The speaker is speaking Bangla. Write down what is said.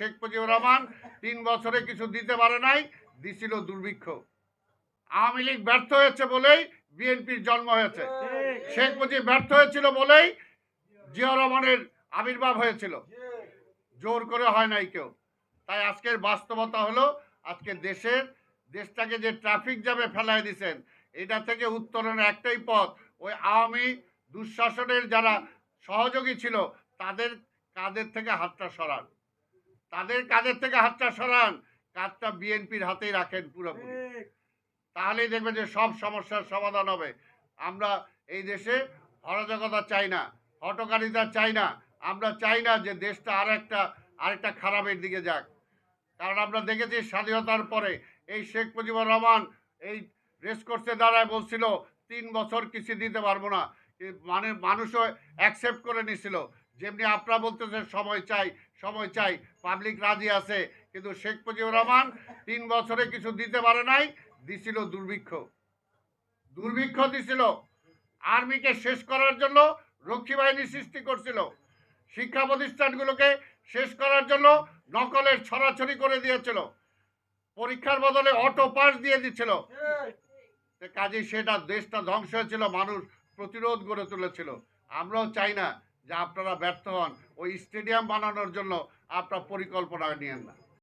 শেখ মুজিবুর রহমান তিন বছরে কিছু দিতে পারে নাই, দিছিল দুর্ভিক্ষ। আওয়ামী লীগ ব্যর্থ হয়েছে বলেই বিএনপির জন্ম হয়েছে। শেখ মুজিব ব্যর্থ হয়েছিল বলেই জিয়া রহমানের আবির্ভাব হয়েছিল। জোর করে হয় নাই কেউ। তাই আজকের বাস্তবতা হলো, আজকে দেশের, দেশটাকে যে ট্রাফিক জ্যামে ফেলায় দিছেন, এটা থেকে উত্তরণের একটাই পথ, ওই আওয়ামী দুঃশাসনের যারা সহযোগী ছিল, তাদের কাদের থেকে হাতটা সরান। তাদের কাঁধের থেকে হাতটা সরান কাজটা বিএনপির হাতেই রাখেন পুরোপুরি। তাহলেই দেখবেন যে সব সমস্যার সমাধান হবে। আমরা এই দেশে অরাজকতা চাই না হটকারিতা চাই না। আমরা চাই না যে দেশটা আর একটা আরেকটা খারাপের দিকে যাক। কারণ আমরা দেখেছি স্বাধীনতার পরে এই শেখ মুজিবুর রহমান এই রেসকোর্সে দাঁড়ায় বলছিল তিন বছর কিছু দিতে পারব না। মানে মানুষও অ্যাকসেপ্ট করে নিছিল। যেমনি আপনারা বলতেছেন, সময় চাই সময় চাই পাবলিক রাজি আছে, কিন্তু শেখ মুজিবুর রহমান তিন বছরে কিছু দিতে পারে নাই, দিছিল দুর্ভিক্ষ। দুর্ভিক্ষ দিছিল। আর্মিকে শেষ করার জন্য রক্ষী বাহিনী সৃষ্টি করছিল। শিক্ষা প্রতিষ্ঠানগুলোকে শেষ করার জন্য নকলের ছড়াছড়ি করে দিয়েছিল। পরীক্ষার বদলে অটো পাস দিয়ে দিচ্ছিল কাজে সেটা দেশটা ধ্বংস হয়েছিল, মানুষ প্রতিরোধ গড়ে তুলেছিল। আমরাও চাই না যে আপনারা ব্যর্থ হন ওই স্টেডিয়াম বানানোর জন্য আপনার পরিকল্পনা নিয়েন না।